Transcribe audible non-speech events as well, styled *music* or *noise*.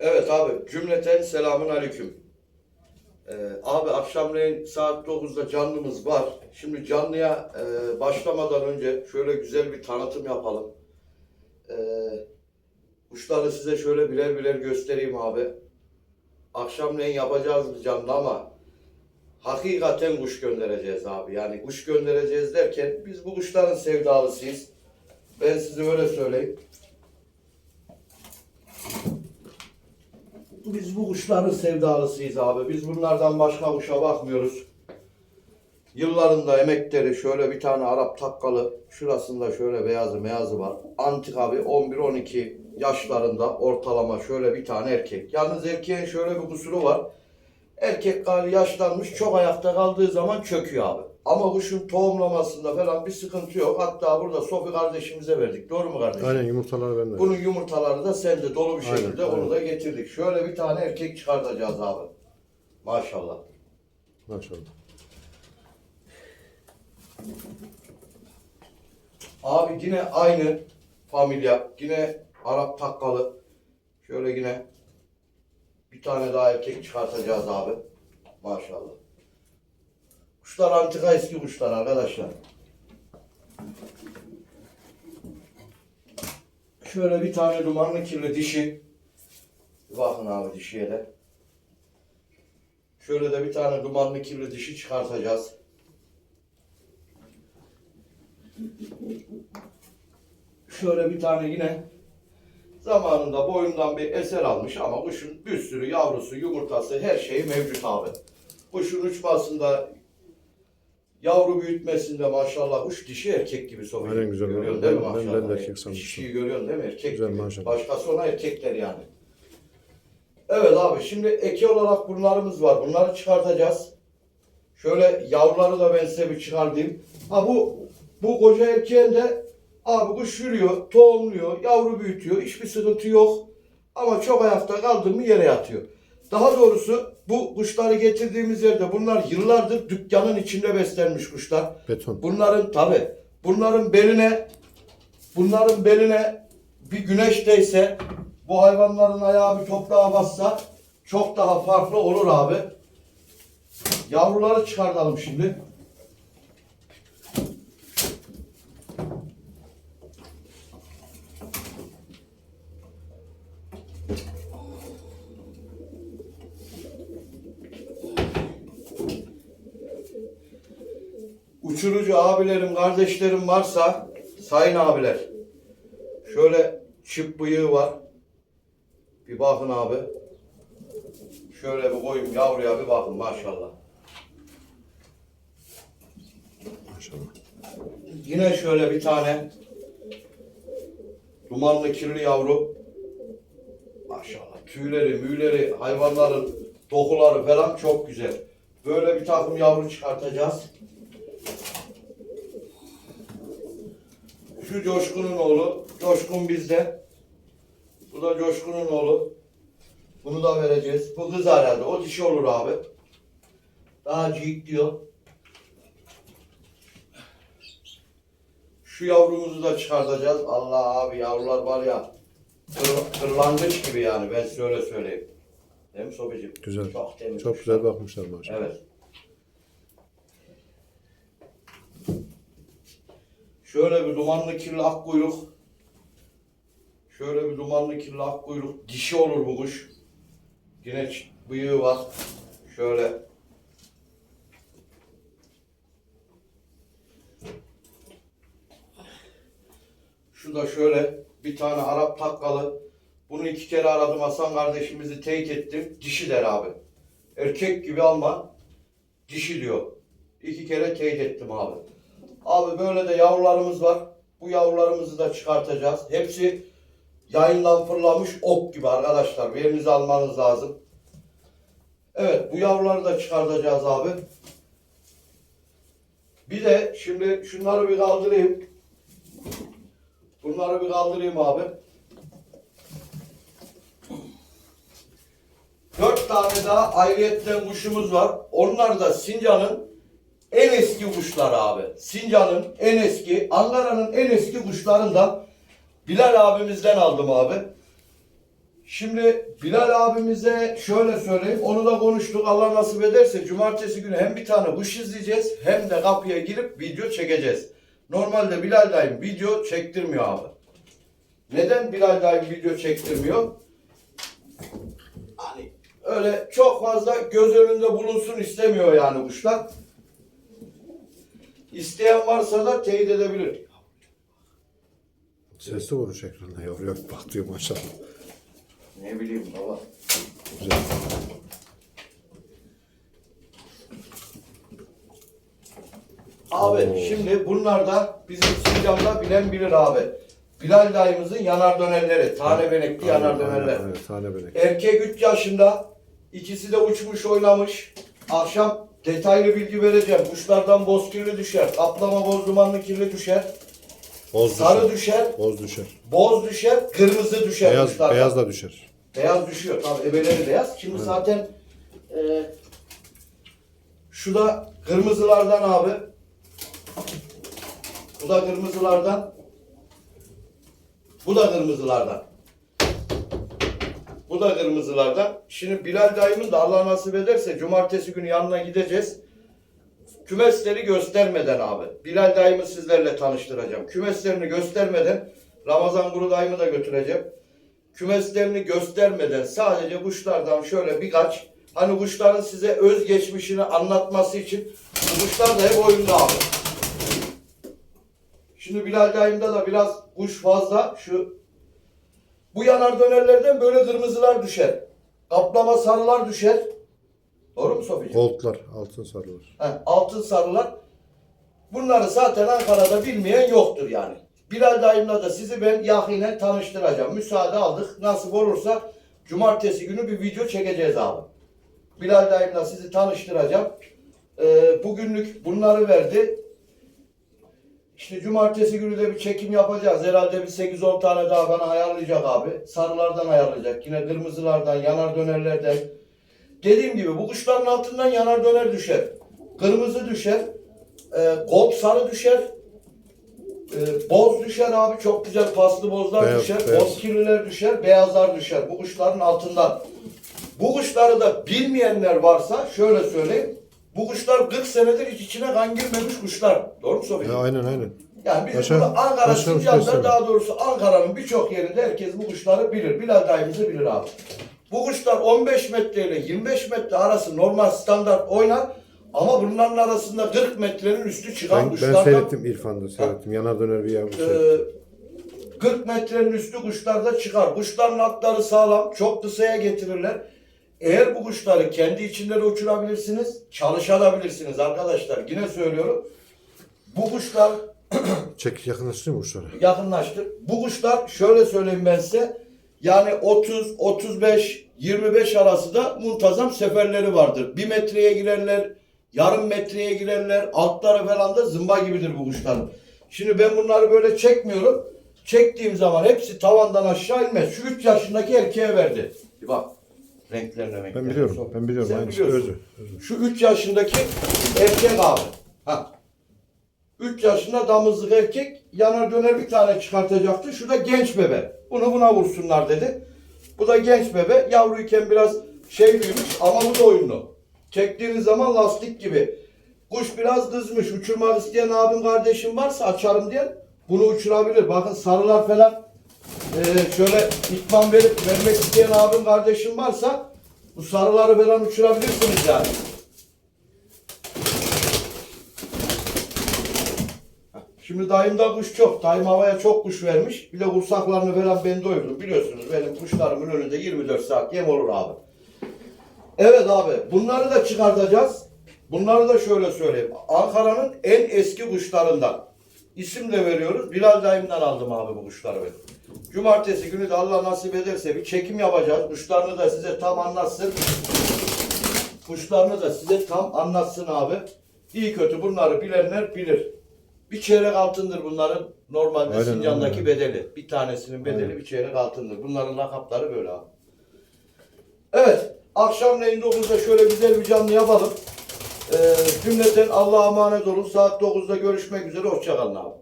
Evet abi cümleten selamun aleyküm. Ee, abi akşamleyin saat 9'da canlımız var. Şimdi canlıya e, başlamadan önce şöyle güzel bir tanıtım yapalım. Ee, kuşları size şöyle birer birer göstereyim abi. Akşamleyin yapacağız bir canlı ama hakikaten kuş göndereceğiz abi. Yani kuş göndereceğiz derken biz bu kuşların sevdalısıyız. Ben size öyle söyleyeyim. Biz bu kuşların sevdalısıyız abi. Biz bunlardan başka kuşa bakmıyoruz. Yıllarında emekleri şöyle bir tane Arap takkalı. Şurasında şöyle beyazı meyazı var. Antik abi 11-12 yaşlarında ortalama şöyle bir tane erkek. Yalnız erkeğin şöyle bir kusuru var. Erkek gali yaşlanmış çok ayakta kaldığı zaman çöküyor abi. Ama kuşun tohumlamasında falan bir sıkıntı yok. Hatta burada Sofi kardeşimize verdik. Doğru mu kardeşim? Aynen yumurtalar bende. Bunun yumurtaları da sende dolu bir Aynen, şekilde aynen. onu da getirdik. Şöyle bir tane erkek çıkartacağız abi. Maşallah. Maşallah. Abi yine aynı familya. Yine Arap takkalı. Şöyle yine bir tane daha erkek çıkartacağız abi. Maşallah. Kuşlar antika eski kuşlar arkadaşlar. Şöyle bir tane dumanlı kirli dişi. Bakın abi dişiye de. Şöyle de bir tane dumanlı kirli dişi çıkartacağız. Şöyle bir tane yine zamanında boyundan bir eser almış ama kuşun bir sürü yavrusu, yumurtası, her şeyi mevcut abi. Kuşun uçmasında, yavru büyütmesinde maşallah kuş dişi erkek gibi sokuyor. Aynen güzel. Görüyorsun değil mi ben- ben maşallah? de erkek sanmıştım. Dişiyi görüyorsun değil mi? Erkek Güzel, gibi. maşallah. Başkası ona erkekler yani. Evet abi şimdi eki olarak bunlarımız var. Bunları çıkartacağız. Şöyle yavruları da ben size bir çıkartayım. Ha bu bu koca erkeğin de abi kuş yürüyor, tohumluyor, yavru büyütüyor. Hiçbir sıkıntı yok. Ama çok ayakta kaldı mı yere yatıyor. Daha doğrusu bu kuşları getirdiğimiz yerde bunlar yıllardır dükkanın içinde beslenmiş kuşlar. Beton. Bunların tabi bunların beline bunların beline bir güneş değse bu hayvanların ayağı bir toprağa bassa çok daha farklı olur abi. Yavruları çıkartalım şimdi. Uçurucu abilerim, kardeşlerim varsa sayın abiler. Şöyle çift bıyığı var. Bir bakın abi. Şöyle bir koyayım yavruya bir bakın maşallah. Maşallah. Yine şöyle bir tane dumanlı kirli yavru. Maşallah. Tüyleri, müyleri, hayvanların dokuları falan çok güzel. Böyle bir takım yavru çıkartacağız. Şu Coşkun'un oğlu. Coşkun bizde. Bu da Coşkun'un oğlu. Bunu da vereceğiz. Bu kız herhalde. O dişi olur abi. Daha cik diyor. Şu yavrumuzu da çıkartacağız. Allah abi yavrular var ya. kır- Kırlangıç gibi yani ben size öyle söyleyeyim. Değil mi Sobicim? Güzel. Çok temiz. Çok güzel bakmışlar maşallah. Evet. Şöyle bir dumanlı kirli ak kuyruk. Şöyle bir dumanlı kirli ak kuyruk. Dişi olur bu kuş. Yine bıyığı var. Şöyle. Şu da şöyle bir tane Arap takkalı. Bunu iki kere aradım Hasan kardeşimizi teyit ettim. Dişi der abi. Erkek gibi alma. Dişi diyor. İki kere teyit ettim abi. Abi böyle de yavrularımız var. Bu yavrularımızı da çıkartacağız. Hepsi yayından fırlamış ok gibi arkadaşlar. Verinizi almanız lazım. Evet bu yavruları da çıkartacağız abi. Bir de şimdi şunları bir kaldırayım. Bunları bir kaldırayım abi. Dört tane daha ayrıyetten kuşumuz var. Onlar da Sincan'ın en eski kuşları abi. Sincan'ın en eski, Ankara'nın en eski kuşlarından Bilal abimizden aldım abi. Şimdi Bilal abimize şöyle söyleyeyim. Onu da konuştuk. Allah nasip ederse cumartesi günü hem bir tane kuş izleyeceğiz hem de kapıya girip video çekeceğiz. Normalde Bilal dayım video çektirmiyor abi. Neden Bilal dayım video çektirmiyor? Hani öyle çok fazla göz önünde bulunsun istemiyor yani kuşlar. İsteyen varsa da teyit edebilir. Sesli vuruş ekranda yavru yok bak diyor maşallah. Ne bileyim baba. Güzel. Abi Oo. şimdi bunlar da bizim Sincan'da bilen bilir abi. Bilal dayımızın yanar dönerleri. Tane benekli yanar dönerler. Aynen, tane benek. Erkek 3 yaşında. ikisi de uçmuş oynamış. Akşam detaylı bilgi vereceğim. Kuşlardan boz kirli düşer. Kaplama boz dumanlı kirli düşer. Boz Sarı düşer. düşer. Boz düşer. Boz düşer. Kırmızı düşer Beyaz, kuşlardan. beyaz da düşer. Beyaz düşüyor. Tabii ebeleri beyaz. Şimdi Evet. zaten e, şu da kırmızılardan abi. Bu da kırmızılardan. Bu da kırmızılardan. Bu da kırmızılardan. Şimdi Bilal dayımın da Allah nasip ederse cumartesi günü yanına gideceğiz. Kümesleri göstermeden abi. Bilal dayımı sizlerle tanıştıracağım. Kümeslerini göstermeden Ramazan Guru dayımı da götüreceğim kümeslerini göstermeden sadece kuşlardan şöyle birkaç hani kuşların size öz geçmişini anlatması için bu kuşlar da hep oyunda abi. Şimdi Bilal dayımda da biraz kuş fazla şu bu yanar dönerlerden böyle kırmızılar düşer. Kaplama sarılar düşer. Doğru mu Sofi'ciğim? Goldlar, altın sarılar. He, altın sarılar. Bunları zaten Ankara'da bilmeyen yoktur yani. Bilal dayımla da sizi ben yakinen tanıştıracağım. Müsaade aldık. Nasip olursa cumartesi günü bir video çekeceğiz abi. Bilal dayımla sizi tanıştıracağım. Ee, bugünlük bunları verdi. İşte cumartesi günü de bir çekim yapacağız. Herhalde bir 8-10 tane daha bana ayarlayacak abi. Sarılardan ayarlayacak. Yine kırmızılardan, yanar dönerlerden. Dediğim gibi bu kuşların altından yanar döner düşer. Kırmızı düşer. E, gold sarı düşer. E, boz düşer abi. Çok güzel paslı bozlar Beyaz, düşer. beyaz. Boz kirliler düşer. Beyazlar düşer. Bu kuşların altından. Bu kuşları da bilmeyenler varsa şöyle söyleyeyim. Bu kuşlar 40 senedir hiç içine kan girmemiş kuşlar. Doğru mu söylüyorum? Ya, aynen aynen. Yani bizim Başa- burada Ankara, Sincan'da daha doğrusu Ankara'nın birçok yerinde herkes bu kuşları bilir. Bilal dayımızı bilir abi. Bu kuşlar 15 metre ile 25 metre arası normal standart oynar. Ama bunların arasında 40 metrenin üstü çıkan Ben, ben kuşlardan seyrettim İrfan'da seyrettim. Yanar döner bir yavru e, seyrettim. 40 metrenin üstü kuşlarda çıkar. Kuşların atları sağlam, çok kısaya getirirler. Eğer bu kuşları kendi içinde de uçurabilirsiniz, çalışabilirsiniz arkadaşlar. Yine söylüyorum. Bu kuşlar *clears throat* Çek yakınlaştırıyor mu kuşları? yakınlaştır. Bu kuşlar şöyle söyleyeyim ben size. Yani 30, 35, 25 arası da muntazam seferleri vardır. Bir metreye girerler, yarım metreye girerler. Altları falan da zımba gibidir bu kuşların. Şimdi ben bunları böyle çekmiyorum. Çektiğim zaman hepsi tavandan aşağı inmez. Şu 3 yaşındaki erkeğe verdi. Bir bak. Renklerine. Ben biliyorum. Ben biliyorum. Sen Aynısı biliyorsun. özü. özü. Şu 3 yaşındaki erkek abi. Ha. 3 yaşında damızlık erkek yanar döner bir tane çıkartacaktı. Şu da genç bebe. Bunu buna vursunlar dedi. Bu da genç bebe. Yavruyken biraz şey büyümüş ama bu da oyunlu. Çektiğiniz zaman lastik gibi. Kuş biraz kızmış. Uçurmak isteyen abim kardeşim varsa açarım diye bunu uçurabilir. Bakın sarılar falan ee, şöyle ikman verip vermek isteyen abim kardeşim varsa bu sarıları falan uçurabilirsiniz yani. Şimdi dayımda kuş çok. Dayım havaya çok kuş vermiş. Bir de kursaklarını falan ben doyurdum. Biliyorsunuz benim kuşlarımın önünde 24 saat yem olur abi. Evet abi bunları da çıkartacağız. Bunları da şöyle söyleyeyim. Ankara'nın en eski kuşlarından. İsim de veriyoruz. Bilal dayımdan aldım abi bu kuşları ben. Cumartesi günü de Allah nasip ederse bir çekim yapacağız. Kuşlarını da size tam anlatsın. Kuşlarını da size tam anlatsın abi. İyi kötü bunları bilenler bilir. Bir çeyrek altındır bunların normalde Aynen, Sincan'daki aynen. bedeli. Bir tanesinin bedeli Aynen. bir çeyrek altındır. Bunların lakapları böyle abi. Evet. Akşamleyin 9'da şöyle güzel bir canlı yapalım. Ee, cümleten Allah'a emanet olun. Saat 9'da görüşmek üzere. Hoşçakalın abi.